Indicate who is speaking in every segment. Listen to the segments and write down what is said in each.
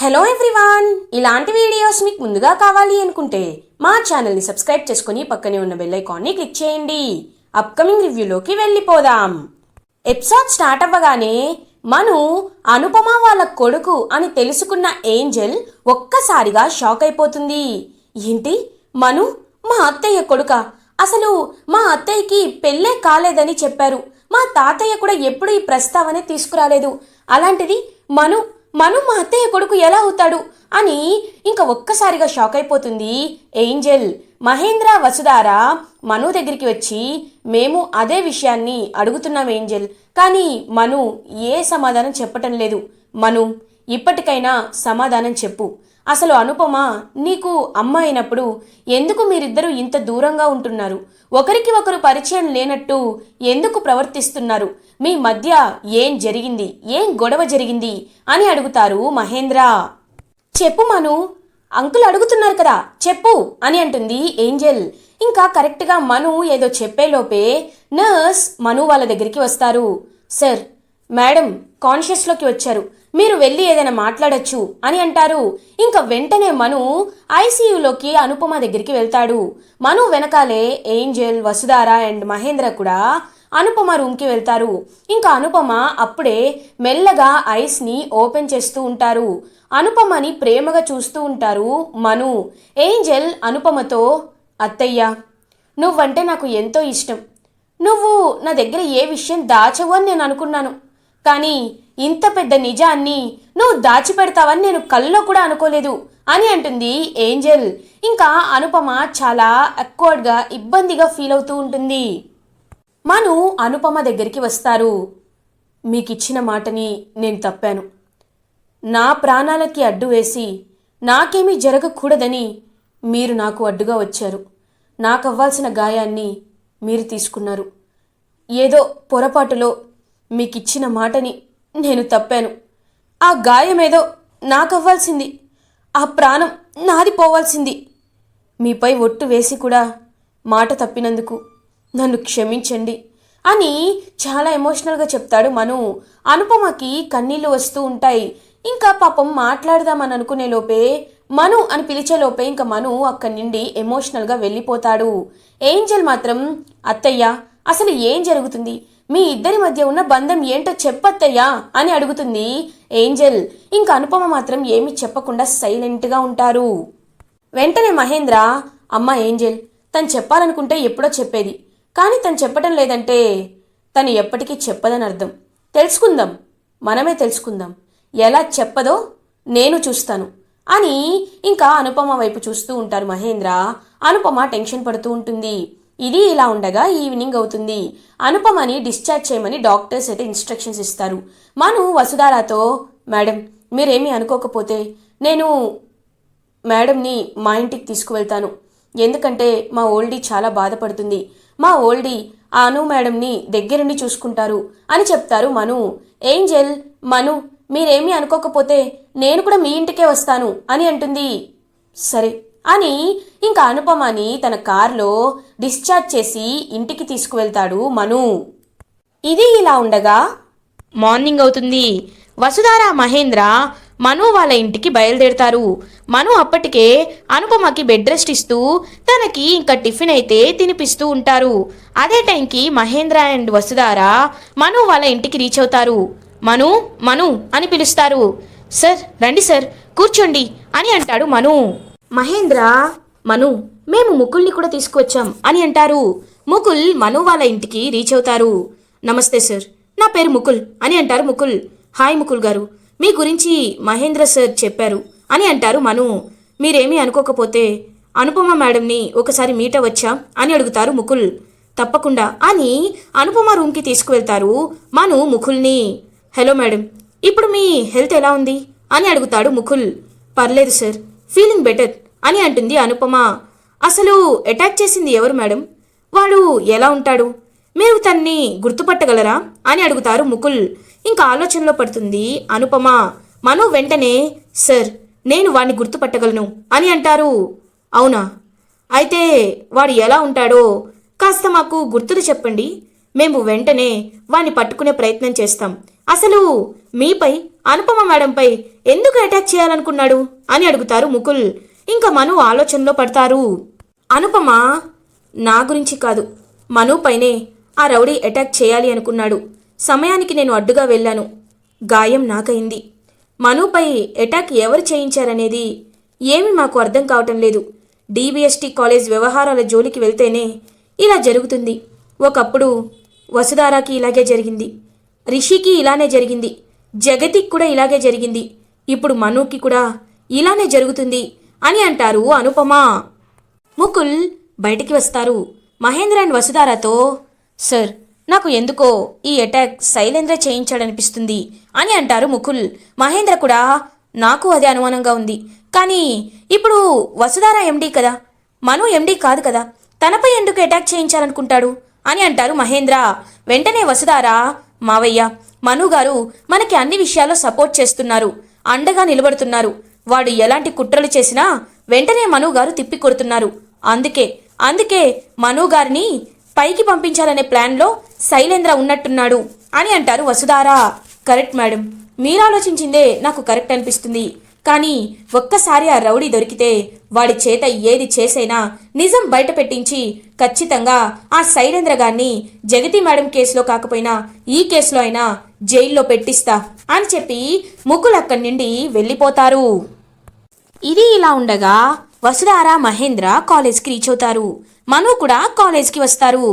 Speaker 1: Hello everyone ఇలాంటి videos మీకు ముందుగా కావాలి అనుకుంటే మా ఛానల్ని సబ్స్క్రైబ్ చేసుకుని పక్కనే ఉన్న బెల్ ఐకాన్ని క్లిక్ చేయండి. అప్కమింగ్ రివ్యూలోకి వెళ్ళిపోదాం. ఎపిసోడ్ స్టార్ట్ అవ్వగానే మను అనుపమ వాళ్ళ కొడుకు అని తెలుసుకున్న ఏంజెల్ ఒక్కసారిగా షాక్ అయిపోతుంది. ఏంటి? మను మా అత్తయ్య కొడుక. అసలు మా అత్తయ్యకి పెళ్ళే కాలేదని చెప్పారు. మా తాతయ్య కూడా ఎప్పుడు ఈ ప్రస్తావన తీసుకురాలేదు. అలాంటిది మను మను మా అత్తయ్య కొడుకు ఎలా అవుతాడు? అని ఇంకా ఒక్కసారిగా షాక్ అయిపోతుంది ఏంజెల్. మహేంద్ర వసుధార మను దగ్గరికి వచ్చి మేము అదే విషయాన్ని అడుగుతున్నాం ఏంజెల్. కానీ మను ఏ సమాధానం చెప్పటం లేదు. మను ఇప్పటికైనా సమాధానం చెప్పు. అసలు అనుపమ నీకు అమ్మ అయినప్పుడు ఎందుకు మీరిద్దరూ ఇంత దూరంగా ఉంటున్నారు? ఒకరికి ఒకరు పరిచయం లేనట్టు ఎందుకు ప్రవర్తిస్తున్నారు? మీ మధ్య ఏం జరిగింది? ఏం గొడవ జరిగింది? అని అడుగుతారు మహేంద్ర. చెప్పు మను అంకుల్ అడుగుతున్నారు కదా చెప్పు అని అంటుంది ఏంజెల్. ఇంకా కరెక్ట్గా మను ఏదో చెప్పేలోపే నర్స్ మను వాళ్ళ దగ్గరికి వస్తారు. సార్ మేడం కాన్షియస్లోకి వచ్చారు. మీరు వెళ్ళి ఏదైనా మాట్లాడొచ్చు అని అంటారు. ఇంకా వెంటనే మను ఐసీయూలోకి అనుపమ దగ్గరికి వెళ్తాడు. మను వెనకాలే ఏంజెల్ వసుధార అండ్ మహేంద్ర కూడా అనుపమ రూమ్కి వెళ్తారు. ఇంకా అనుపమ అప్పుడే మెల్లగా ఐస్ని ఓపెన్ చేస్తూ ఉంటారు. అనుపమని ప్రేమగా చూస్తూ ఉంటారు మను. ఏంజెల్ అనుపమతో అత్తయ్య నువ్వంటే నాకు ఎంతో ఇష్టం. నువ్వు నా దగ్గర ఏ విషయం దాచవు అని నేను అనుకున్నాను. కానీ ఇంత పెద్ద నిజాన్ని నువ్వు దాచిపెడతావని నేను కల్లో కూడా అనుకోలేదు అని అంటుంది ఏంజెల్. ఇంకా అనుపమ చాలా అక్వర్డ్గా ఇబ్బందిగా ఫీల్ అవుతూ ఉంటుంది. మను అనుపమ దగ్గరికి వస్తారు. మీకు ఇచ్చిన మాటని నేను తప్పాను. నా ప్రాణాలకి అడ్డు వేసి నాకేమీ జరగకూడదని మీరు నాకు అడ్డుగా వచ్చారు. నాకవ్వాల్సిన గాయాన్ని మీరు తీసుకున్నారు. ఏదో పొరపాటులో మీకిచ్చిన మాటని నేను తప్పాను. ఆ గాయమేదో నాకవ్వాల్సింది. ఆ ప్రాణం నాది పోవాల్సింది. మీపై ఒట్టు వేసి కూడా మాట తప్పినందుకు నన్ను క్షమించండి అని చాలా ఎమోషనల్గా చెప్తాడు మను. అనుపమకి కన్నీళ్ళు వస్తూ ఉంటాయి. ఇంకా పాపం మాట్లాడదామని అనుకునే లోపే మను అని పిలిచే లోపే ఇంకా మను అక్కడి నుండి ఎమోషనల్గా వెళ్ళిపోతాడు. ఏంజల్ మాత్రం అత్తయ్య అసలు ఏం జరుగుతుంది? మీ ఇద్దరి మధ్య ఉన్న బంధం ఏంటో చెప్పత్తయ్యా అని అడుగుతుంది ఏంజల్. ఇంకా అనుపమ మాత్రం ఏమీ చెప్పకుండా సైలెంట్గా ఉంటారు. వెంటనే మహేంద్ర అమ్మ ఏంజెల్ తను చెప్పాలనుకుంటే ఎప్పుడో చెప్పేది. కానీ తను చెప్పటం లేదంటే తను ఎప్పటికీ చెప్పదని అర్థం. తెలుసుకుందాం. మనమే తెలుసుకుందాం. ఎలా చెప్పదో నేను చూస్తాను అని ఇంకా అనుపమ వైపు చూస్తూ ఉంటారు మహేంద్ర. అనుపమ టెన్షన్ పడుతూ ఉంటుంది. ఇది ఇలా ఉండగా ఈవినింగ్ అవుతుంది. అనుపమని డిశ్చార్జ్ చేయమని డాక్టర్స్ అయితే ఇన్స్ట్రక్షన్స్ ఇస్తారు. మను వసుధారాతో మేడం మీరేమీ అనుకోకపోతే నేను మేడంని మా ఇంటికి తీసుకువెళ్తాను. ఎందుకంటే మా ఓల్డీ చాలా బాధపడుతుంది. మా ఓల్డీ ఆ అను మేడంని దగ్గరుండి చూసుకుంటారు అని చెప్తారు మను. ఏంజెల్ మను మీరేమీ అనుకోకపోతే నేను కూడా మీ ఇంటికే వస్తాను అని అంటుంది. సరే. అని ఇంకా అనుపమని తన కారులో డిశ్చార్జ్ చేసి ఇంటికి తీసుకువెళ్తాడు మను. ఇది ఇలా ఉండగా మార్నింగ్ అవుతుంది. వసుధార మహేంద్ర మను వాళ్ళ ఇంటికి బయలుదేరుతారు. మను అప్పటికే అనుపమకి బెడ్ రెస్ట్ ఇస్తూ తనకి ఇంకా టిఫిన్ అయితే తినిపిస్తూ ఉంటారు. అదే టైంకి మహేంద్ర అండ్ వసుధార మను వాళ్ళ ఇంటికి రీచ్ అవుతారు. మను మను అని పిలుస్తారు. సార్ రండి సార్ కూర్చోండి అని అంటాడు మను. మహేంద్ర మను మేము ముకుల్ని కూడా తీసుకువచ్చాం అని అంటారు. ముకుల్ మను వాళ్ళ ఇంటికి రీచ్ అవుతారు. నమస్తే సార్ నా పేరు ముకుల్ అని అంటారు ముకుల్. హాయ్ ముకుల్ గారు మీ గురించి మహేంద్ర సార్ చెప్పారు అని అంటారు మను. మీరేమీ అనుకోకపోతే అనుపమ మేడంని ఒకసారి మీట్ వచ్చా అని అడుగుతారు ముకుల్. తప్పకుండా అని అనుపమ రూమ్కి తీసుకువెళ్తారు మను ముకుల్ని. హలో మేడం ఇప్పుడు మీ హెల్త్ ఎలా ఉంది అని అడుగుతాడు ముకుల్. పర్లేదు సార్ ఫీలింగ్ బెటర్ అని అంటుంది అనుపమ. అసలు అటాక్ చేసింది ఎవరు మేడం? వాడు ఎలా ఉంటాడు? మీరు తన్ని గుర్తుపట్టగలరా? అని అడుగుతారు ముకుల్. ఇంకా ఆలోచనలో పడుతుంది అనుపమ. మను వెంటనే సార్ నేను వాణ్ణి గుర్తుపట్టగలను అని అంటారు. అవునా? అయితే వాడు ఎలా ఉంటాడో కాస్త మాకు గుర్తులు చెప్పండి. మేము వెంటనే వాణ్ణి పట్టుకునే ప్రయత్నం చేస్తాం. అసలు మీపై అనుపమ మేడంపై ఎందుకు అటాక్ చేయాలనుకున్నాడు? అని అడుగుతారు ముకుల్. ఇంకా మను ఆలోచనలో పడతారు. అనుపమ నా గురించి కాదు. మను పైనే ఆ రౌడీ అటాక్ చేయాలి అనుకున్నాడు. సమయానికి నేను అడ్డుగా వెళ్ళాను. గాయం నాకైంది. మనుపై అటాక్ ఎవరు చేయించారనేది ఏమి మాకు అర్థం కావటం లేదు. డీబీఎస్టీ కాలేజ్ వ్యవహారాల జోలికి వెళ్తేనే ఇలా జరుగుతుంది. ఒకప్పుడు వసుధారాకి ఇలాగే జరిగింది. రిషికి ఇలానే జరిగింది. జగతికి కూడా ఇలాగే జరిగింది. ఇప్పుడు మనుకి కూడా ఇలానే జరుగుతుంది అని అంటారు అనుపమ. ముకుల్ బయటికి వస్తారు. మహేంద్ర అండ్ వసుధారాతో సార్ నాకు ఎందుకో ఈ అటాక్ శైలేంద్ర చేయించాడనిపిస్తుంది అని అంటారు ముకుల్. మహేంద్ర కూడా నాకు అదే అనుమానంగా ఉంది. కానీ ఇప్పుడు వసుధార ఎండీ కదా? మను ఎండీ కాదు కదా? తనపై ఎందుకు అటాక్ చేయించాలనుకుంటాడు? అని అంటారు మహేంద్ర. వెంటనే వసుధార మావయ్య మను గారు మనకి అన్ని విషయాల్లో సపోర్ట్ చేస్తున్నారు. అండగా నిలబడుతున్నారు. వాడు ఎలాంటి కుట్రలు చేసినా వెంటనే మను గారు తిప్పికొడుతున్నారు. అందుకే అందుకే మను గారిని పైకి పంపించాలనే ప్లాన్లో శైలేంద్ర ఉన్నట్టున్నాడు అని అంటారు వసుధారా. కరెక్ట్ మేడం మీరు ఆలోచించిందే నాకు కరెక్ట్ అనిపిస్తుంది. కానీ ఒక్కసారి ఆ రౌడీ దొరికితే వాడి చేత ఏది చేసైనా నిజం బయట పెట్టించి ఖచ్చితంగా ఆ శైలేంద్ర గారిని జగతి మేడం కేసులో కాకపోయినా ఈ కేసులో అయినా జైల్లో పెట్టిస్తా అని చెప్పి ముగ్గులు అక్కడి నుండి వెళ్ళిపోతారు. ఇది ఇలా ఉండగా వసుధార మహేంద్ర కాలేజ్కి రీచ్ అవుతారు. మను కూడా కాలేజ్కి వస్తారు.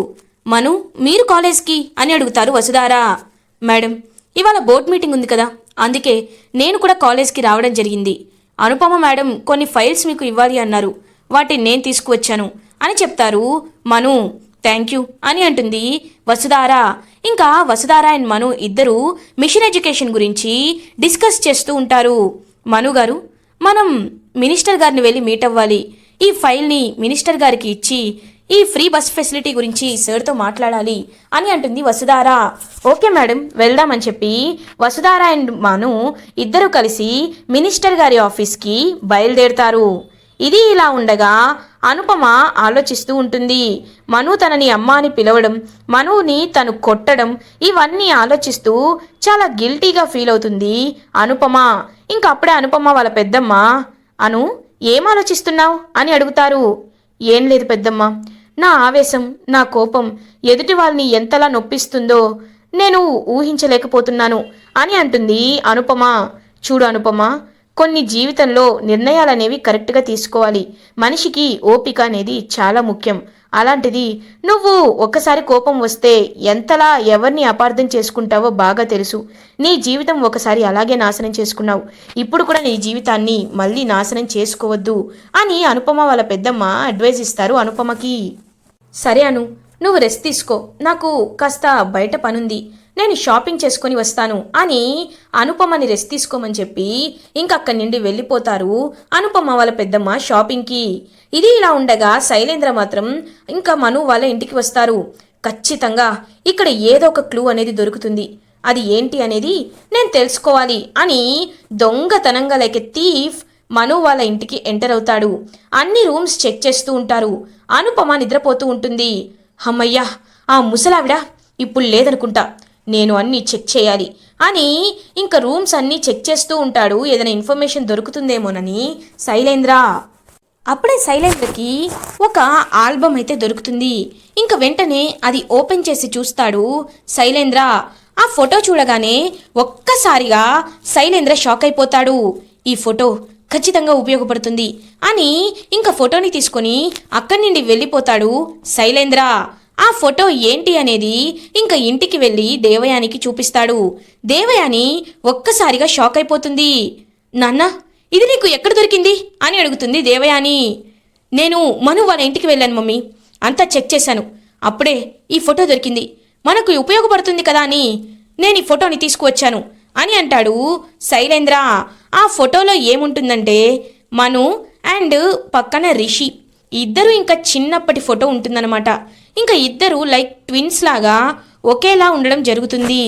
Speaker 1: మను మీరు కాలేజ్కి? అని అడుగుతారు వసుధార. మేడం ఇవాళ బోర్డ్ మీటింగ్ ఉంది కదా. అందుకే నేను కూడా కాలేజ్కి రావడం జరిగింది. అనుపమ మేడం కొన్ని ఫైల్స్ మీకు ఇవ్వాలి అన్నారు. వాటిని నేను తీసుకువచ్చాను అని చెప్తారు. మను థ్యాంక్ యూ అని అంటుంది వసుధార. ఇంకా వసుధార అండ్ మను ఇద్దరు మిషన్ ఎడ్యుకేషన్ గురించి డిస్కస్ చేస్తూ ఉంటారు. మను గారు మనం మినిస్టర్ గారిని వెళ్ళి మీట్ అవ్వాలి. ఈ ఫైల్ని మినిస్టర్ గారికి ఇచ్చి ఈ ఫ్రీ బస్ ఫెసిలిటీ గురించి సార్తో మాట్లాడాలి అని అంటుంది వసుధార. ఓకే మేడం వెళ్దామని చెప్పి వసుధార అండ్ మాను ఇద్దరు కలిసి మినిస్టర్ గారి ఆఫీస్కి బయలుదేరుతారు. ఇది ఇలా ఉండగా అనుపమ ఆలోచిస్తూ ఉంటుంది. మను తనని అమ్మ అని పిలవడం మనుని తను కొట్టడం ఇవన్నీ ఆలోచిస్తూ చాలా గిల్టీగా ఫీల్ అవుతుంది అనుపమ. ఇంకా అప్పుడే అనుపమ వాళ్ళ పెద్దమ్మ అను ఏం ఆలోచిస్తున్నావు? అని అడుగుతారు. ఏం లేదు పెద్దమ్మ నా ఆవేశం నా కోపం ఎదుటి వాళ్ళని ఎంతలా నొప్పిస్తుందో నేను ఊహించలేకపోతున్నాను అని అంటుంది అనుపమ. చూడు అనుపమ కొన్ని జీవితంలో నిర్ణయాలనేవి కరెక్ట్గా తీసుకోవాలి. మనిషికి ఓపిక అనేది చాలా ముఖ్యం. అలాంటిది నువ్వు ఒక్కసారి కోపం వస్తే ఎంతలా ఎవరిని అపార్థం చేసుకుంటావో బాగా తెలుసు. నీ జీవితం ఒకసారి అలాగే నాశనం చేసుకున్నావు. ఇప్పుడు కూడా నీ జీవితాన్ని మళ్ళీ నాశనం చేసుకోవద్దు అని అనుపమ వాళ్ళ పెద్దమ్మ అడ్వైజ్ ఇస్తారు అనుపమకి. సరే అను నువ్వు రెస్ట్ తీసుకో. నాకు కాస్త బయట పనుంది. నేను షాపింగ్ చేసుకొని వస్తాను. అని అనుపమని రెస్ట్ తీసుకోమని చెప్పి ఇంకక్కడి నుండి వెళ్ళిపోతారు అనుపమ వాళ్ళ పెద్దమ్మ షాపింగ్కి. ఇది ఇలా ఉండగా శైలేంద్ర మాత్రం ఇంకా మను వాళ్ళ ఇంటికి వస్తారు. ఖచ్చితంగా ఇక్కడ ఏదో ఒక క్లూ అనేది దొరుకుతుంది. అది ఏంటి అనేది నేను తెలుసుకోవాలి అని దొంగతనంగా లైక్ థీఫ్ మను వాళ్ళ ఇంటికి ఎంటర్ అవుతాడు. అన్ని రూమ్స్ చెక్ చేస్తూ ఉంటారు. అనుపమ నిద్రపోతూ ఉంటుంది. అమ్మయ్యా ఆ ముసలావిడ ఇప్పుడు లేదనుకుంటా. నేను అన్నీ చెక్ చేయాలి అని ఇంకా రూమ్స్ అన్నీ చెక్ చేస్తూ ఉంటాడు. ఏదైనా ఇన్ఫర్మేషన్ దొరుకుతుందేమోనని శైలేంద్ర అప్పుడే శైలేంద్రకి ఒక ఆల్బమ్ అయితే దొరుకుతుంది. ఇంకా వెంటనే అది ఓపెన్ చేసి చూస్తాడు శైలేంద్ర ఆ ఫోటో చూడగానే ఒక్కసారిగా శైలేంద్ర షాక్ అయిపోతాడు. ఈ ఫోటో ఖచ్చితంగా ఉపయోగపడుతుంది. అని ఇంకా ఫోటోని తీసుకొని అక్కడి నుండి వెళ్ళిపోతాడు శైలేంద్ర. ఆ ఫోటో ఏంటి అనేది ఇంకా ఇంటికి వెళ్ళి దేవయానికి చూపిస్తాడు. దేవయాని ఒక్కసారిగా షాక్ అయిపోతుంది. నాన్న ఇది నీకు ఎక్కడ దొరికింది? అని అడుగుతుంది దేవయాని. నేను మను వాళ్ళ ఇంటికి వెళ్ళాను మమ్మీ. అంతా చెక్ చేశాను. అప్పుడే ఈ ఫోటో దొరికింది. మనకు ఉపయోగపడుతుంది కదా అని నేను ఈ ఫోటోని తీసుకువచ్చాను. అని అంటాడు శైలేంద్ర. ఆ ఫోటోలో ఏముంటుందంటే మను అండ్ పక్కన రిషి. ఇద్దరు ఇంకా చిన్నప్పటి ఫోటో ఉంటుందన్నమాట. ఇంకా ఇద్దరు లైక్ ట్విన్స్ లాగా ఒకేలా ఉండడం జరుగుతుంది.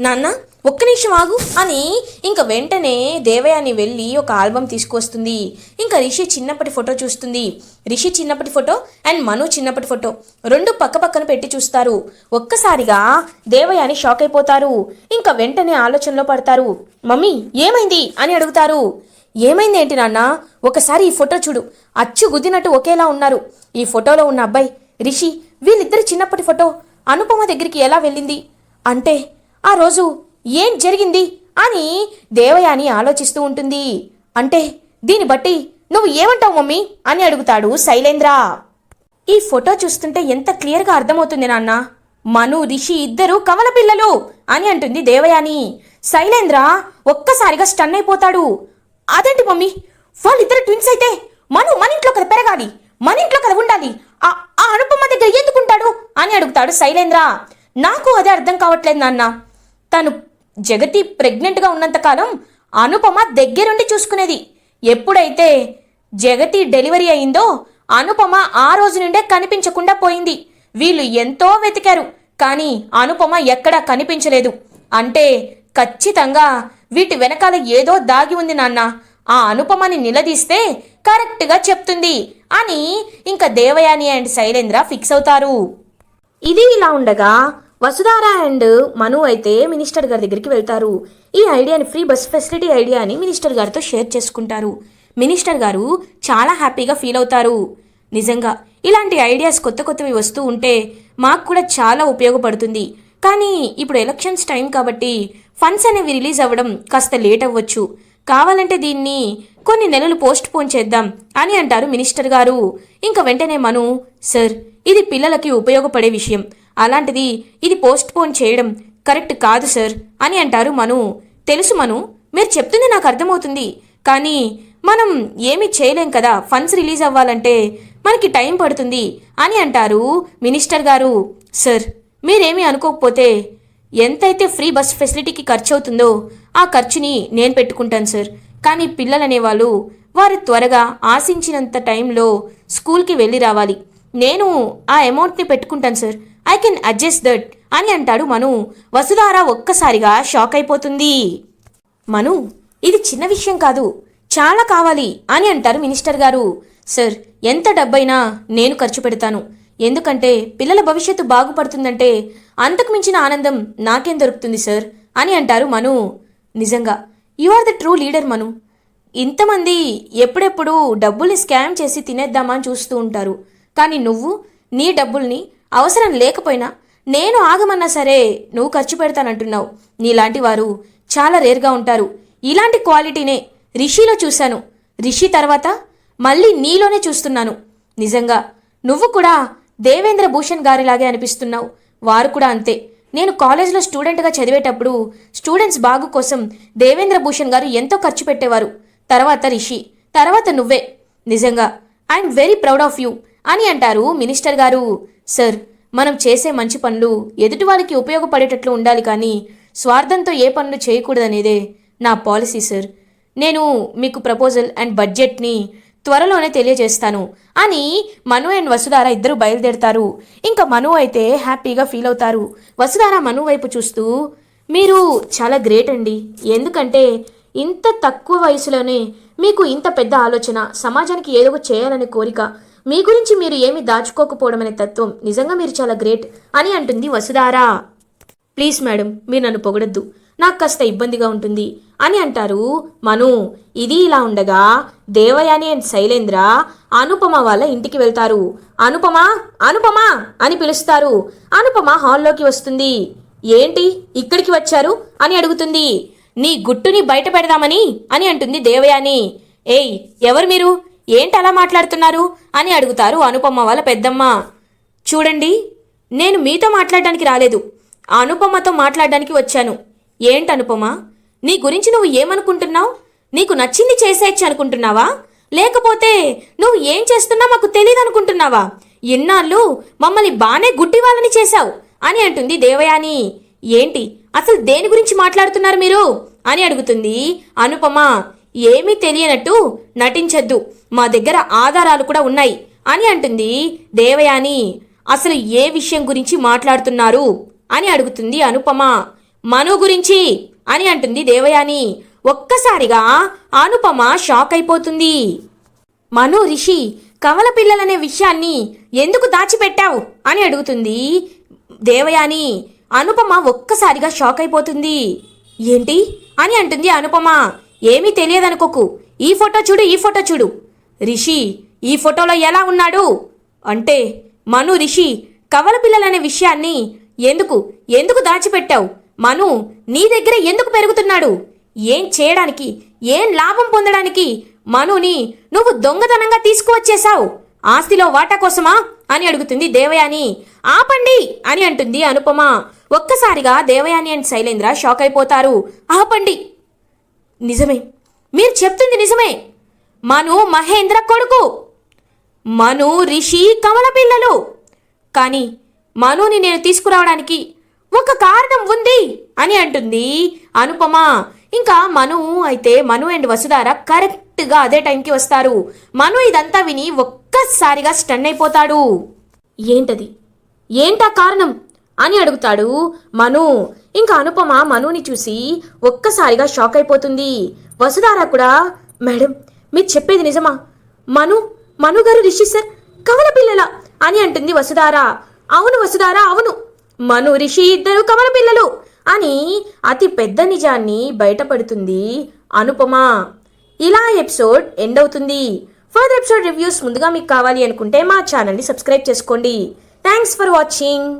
Speaker 1: నాన్న ఒక్క నిమిషం ఆగు అని ఇంకా వెంటనే దేవయాని వెళ్ళి ఒక ఆల్బమ్ తీసుకొస్తుంది ఇంకా రిషి చిన్నప్పటి ఫోటో చూస్తుంది. రిషి చిన్నప్పటి ఫోటో అండ్ మను చిన్నప్పటి ఫోటో రెండు పక్క పక్కన పెట్టి చూస్తారు. ఒక్కసారిగా దేవయాని షాక్ అయిపోతారు. ఇంకా వెంటనే ఆలోచనలో పడతారు. మమ్మీ ఏమైంది? అని అడుగుతారు. ఏమైంది ఏంటి నాన్న? ఒకసారి ఈ ఫోటో చూడు. అచ్చు గుద్దినట్టు ఒకేలా ఉన్నారు. ఈ ఫోటోలో ఉన్న అబ్బాయి రిషి వీళ్ళిద్దరి చిన్నప్పటి ఫోటో అనుపమ దగ్గరికి ఎలా వెళ్ళింది? అంటే ఆ రోజు ఏం జరిగింది అని దేవయాని ఆలోచిస్తూ ఉంటుంది. అంటే దీన్ని బట్టి నువ్వు ఏమంటావు మమ్మీ? అని అడుగుతాడు శైలేంద్ర. ఈ ఫోటో చూస్తుంటే ఎంత క్లియర్గా అర్థమవుతుంది నాన్న? మను రిషి ఇద్దరు కమల పిల్లలు అని అంటుంది దేవయాని. శైలేంద్ర ఒక్కసారిగా స్టన్ అయిపోతాడు. అదేంటి మమ్మీ? వాళ్ళిద్దరు ట్విన్స్ అయితే మను మన ఇంట్లో కదా పెరగాలి మన ఇంట్లో కదా ఉండాలి. ఆ ఆ అనుపమ దగ్గర ఎందుకుంటాడు? అని అడుగుతాడు శైలేంద్ర. నాకు అదే అర్థం కావట్లేదు నాన్న. తను జగతి ప్రెగ్నెంట్గా ఉన్నంతకాలం అనుపమ దగ్గరుండి చూసుకునేది. ఎప్పుడైతే జగతి డెలివరీ అయిందో అనుపమ ఆ రోజు నుండే కనిపించకుండా పోయింది. వీళ్ళు ఎంతో వెతికారు కానీ అనుపమ ఎక్కడా కనిపించలేదు. అంటే ఖచ్చితంగా వీటి వెనకాల ఏదో దాగి ఉంది నాన్న. ఆ అనుపమని నిలదీస్తే కరెక్ట్గా చెప్తుంది అని ఇంకా దేవయాని అండ్ శైలేంద్ర ఫిక్స్ అవుతారు. ఇది ఇలా ఉండగా వసుధార అండ్ మను అయితే మినిస్టర్ గారి దగ్గరికి వెళ్తారు. ఈ ఐడియాని ఫ్రీ బస్ ఫెసిలిటీ ఐడియాని మినిస్టర్ గారితో షేర్ చేసుకుంటారు. మినిస్టర్ గారు చాలా హ్యాపీగా ఫీల్ అవుతారు. నిజంగా ఇలాంటి ఐడియాస్ కొత్త కొత్తవి వస్తూ ఉంటే మాకు కూడా చాలా ఉపయోగపడుతుంది. కానీ ఇప్పుడు ఎలక్షన్స్ టైం కాబట్టి ఫండ్స్ అనేవి రిలీజ్ అవ్వడం కాస్త లేట్ అవ్వచ్చు. కావాలంటే దీన్ని కొన్ని నెలలు పోస్ట్ పోన్ చేద్దాం అని అంటారు మినిస్టర్ గారు. ఇంకా వెంటనే మను సార్ ఇది పిల్లలకి ఉపయోగపడే విషయం. అలాంటిది ఇది పోస్ట్ పోన్ చేయడం కరెక్ట్ కాదు సార్ అని అంటారు మను. తెలుసు మను మీరు చెప్తుంది నాకు అర్థమవుతుంది. కానీ మనం ఏమీ చేయలేం కదా ఫండ్స్ రిలీజ్ అవ్వాలంటే మనకి టైం పడుతుంది అని అంటారు మినిస్టర్ గారు. సార్ మీరేమీ అనుకోకపోతే ఎంతైతే ఫ్రీ బస్ ఫెసిలిటీకి ఖర్చు అవుతుందో ఆ ఖర్చుని నేను పెట్టుకుంటాను సార్ కానీ పిల్లలు అనేవాళ్ళు వారు త్వరగా ఆశించినంత టైంలో స్కూల్కి వెళ్ళి రావాలి. నేను ఆ అమౌంట్ని పెట్టుకుంటాను sir I can adjust that అని అంటాడు మను. వసుధార ఒక్కసారిగా షాక్ అయిపోతుంది. మను ఇది చిన్న విషయం కాదు. చాలా కావాలి అని అంటారు మినిస్టర్ గారు. సార్ ఎంత డబ్బైనా నేను ఖర్చు పెడతాను. ఎందుకంటే పిల్లల భవిష్యత్తు బాగుపడుతుందంటే అంతకు మించిన ఆనందం నాకేం దొరుకుతుంది సార్? అని అంటారు మను. నిజంగా you are the true leader Manu. ఇంతమంది ఎప్పుడెప్పుడు డబ్బుల్ని స్కామ్ చేసి తినేద్దామా అని చూస్తూ ఉంటారు. కానీ నువ్వు నీ డబ్బుల్ని అవసరం లేకపోయినా నేను ఆగమన్నా సరే నువ్వు ఖర్చు పెడతానంటున్నావు. నీలాంటి వారు చాలా రేర్గా ఉంటారు. ఇలాంటి క్వాలిటీనే రిషిలో చూశాను. రిషి తర్వాత మళ్ళీ నీలోనే చూస్తున్నాను. నిజంగా నువ్వు కూడా దేవేంద్ర భూషణ్ గారిలాగే అనిపిస్తున్నావు. వారు కూడా అంతే. నేను కాలేజ్లో స్టూడెంట్గా చదివేటప్పుడు స్టూడెంట్స్ బాగు కోసం దేవేంద్ర భూషణ్ గారు ఎంతో ఖర్చు పెట్టేవారు. తర్వాత రిషి తర్వాత నువ్వే. నిజంగా I'm very proud of you. అని అంటారు మినిస్టర్ గారు. సార్ మనం చేసే మంచి పనులు ఎదుటి ఉపయోగపడేటట్లు ఉండాలి కానీ స్వార్థంతో ఏ పనులు చేయకూడదనేదే నా పాలసీ సార్. నేను మీకు ప్రపోజల్ అండ్ బడ్జెట్ని త్వరలోనే తెలియజేస్తాను అని మను అండ్ వసుధార ఇద్దరు బయలుదేరతారు. ఇంకా మను అయితే హ్యాపీగా ఫీల్ అవుతారు. వసుధార మను వైపు చూస్తూ మీరు చాలా గ్రేట్ అండి. ఎందుకంటే ఇంత తక్కువ వయసులోనే మీకు ఇంత పెద్ద ఆలోచన సమాజానికి ఏదో చేయాలనే కోరిక మీ గురించి మీరు ఏమి దాచుకోకపోవడం అనే తత్వం నిజంగా మీరు చాలా గ్రేట్ అని అంటుంది వసుధారా. ప్లీజ్ మేడం మీరు నన్ను పొగడద్దు. నాకు కాస్త ఇబ్బందిగా ఉంటుంది అని అంటారు మను. ఇది ఇలా ఉండగా దేవయాని అండ్ శైలేంద్ర అనుపమ వాళ్ళ ఇంటికి వెళ్తారు. అనుపమ అనుపమ అని పిలుస్తారు. అనుపమ హాల్లోకి వస్తుంది. ఏంటి? ఇక్కడికి వచ్చారు? అని అడుగుతుంది. నీ గుట్టుని బయట పెడదామని అని అంటుంది దేవయాని. ఏయ్ ఎవరు మీరు? ఏంటి అలా మాట్లాడుతున్నారు? అని అడుగుతారు అనుపమ వాళ్ళ పెద్దమ్మ. చూడండి నేను మీతో మాట్లాడడానికి రాలేదు. ఆ అనుపమతో మాట్లాడడానికి వచ్చాను. ఏంటి అనుపమ? నీ గురించి నువ్వు ఏమనుకుంటున్నావు? నీకు నచ్చింది చేసేయచ్చు అనుకుంటున్నావా? లేకపోతే నువ్వు ఏం చేస్తున్నా మాకు తెలియదు అనుకుంటున్నావా? ఇన్నాళ్ళు మమ్మల్ని బాగానే గుడ్డి వాళ్ళని చేశావు అని అంటుంది దేవయాని. ఏంటి? అసలు దేని గురించి మాట్లాడుతున్నారు మీరు? అని అడుగుతుంది అనుపమ. ఏమీ తెలియనట్టు నటించద్దు. మా దగ్గర ఆధారాలు కూడా ఉన్నాయి అని అంటుంది దేవయాని. అసలు ఏ విషయం గురించి మాట్లాడుతున్నారు అని అడుగుతుంది అనుపమ. మను గురించి అని అంటుంది దేవయాని. ఒక్కసారిగా అనుపమ షాక్ అయిపోతుంది. మను రిషి కవల పిల్లలనే విషయాన్ని ఎందుకు దాచిపెట్టావు అని అడుగుతుంది దేవయాని. అనుపమ ఒక్కసారిగా షాక్ అయిపోతుంది. ఏంటి? అని అంటుంది అనుపమ. ఏమీ తెలియదనుకోకు. ఈ ఫోటో చూడు ఈ ఫోటో చూడు. రిషి ఈ ఫోటోలో ఎలా ఉన్నాడు? అంటే మను రిషి కవల పిల్లలనే విషయాన్ని ఎందుకు ఎందుకు దాచిపెట్టావు? మను నీ దగ్గర ఎందుకు పెరుగుతున్నాడు? ఏం చేయడానికి ఏం లాభం పొందడానికి మనుని నువ్వు దొంగతనంగా తీసుకువచ్చేశావు? ఆస్తిలో వాటా కోసమా? అని అడుగుతుంది దేవయాని. ఆపండి! అని అంటుంది అనుపమ. ఒక్కసారిగా దేవయాని అండ్ శైలేంద్ర షాక్ అయిపోతారు. ఆపండి! నిజమే. మీరు చెప్తుంది నిజమే. మను మహేంద్ర కొడుకు. మను రిషి కమల పిల్లలు. కానీ మనుని నేను తీసుకురావడానికి ఒక కారణం ఉంది అని అంటుంది అనుపమ. ఇంకా మను అయితే మను అండ్ వసుధార కరెక్ట్గా అదే టైంకి వస్తారు. మను ఇదంతా విని ఒక్కసారిగా స్టన్ అయిపోతాడు. ఏంటది? ఏంటా కారణం? అని అడుగుతాడు మను. ఇంకా అనుపమ మనుని చూసి ఒక్కసారిగా షాక్ అయిపోతుంది. వసుధార కూడా మేడం మీరు చెప్పేది నిజమా? మను మను గారు రిషి సార్ కవల పిల్లల అని అంటుంది వసుధార. అవును వసుధార అవును. మను రిషి ఇద్దరు కవల పిల్లలు అని అతి పెద్ద నిజాన్ని బయటపడుతుంది అనుపమ. ఇలా ఎపిసోడ్ ఎండ్ అవుతుంది. ఫర్దర్ ఎపిసోడ్ రివ్యూస్ ముందుగా మీకు కావాలి అనుకుంటే మా ఛానల్ని సబ్స్క్రైబ్ చేసుకోండి. Thanks for watching.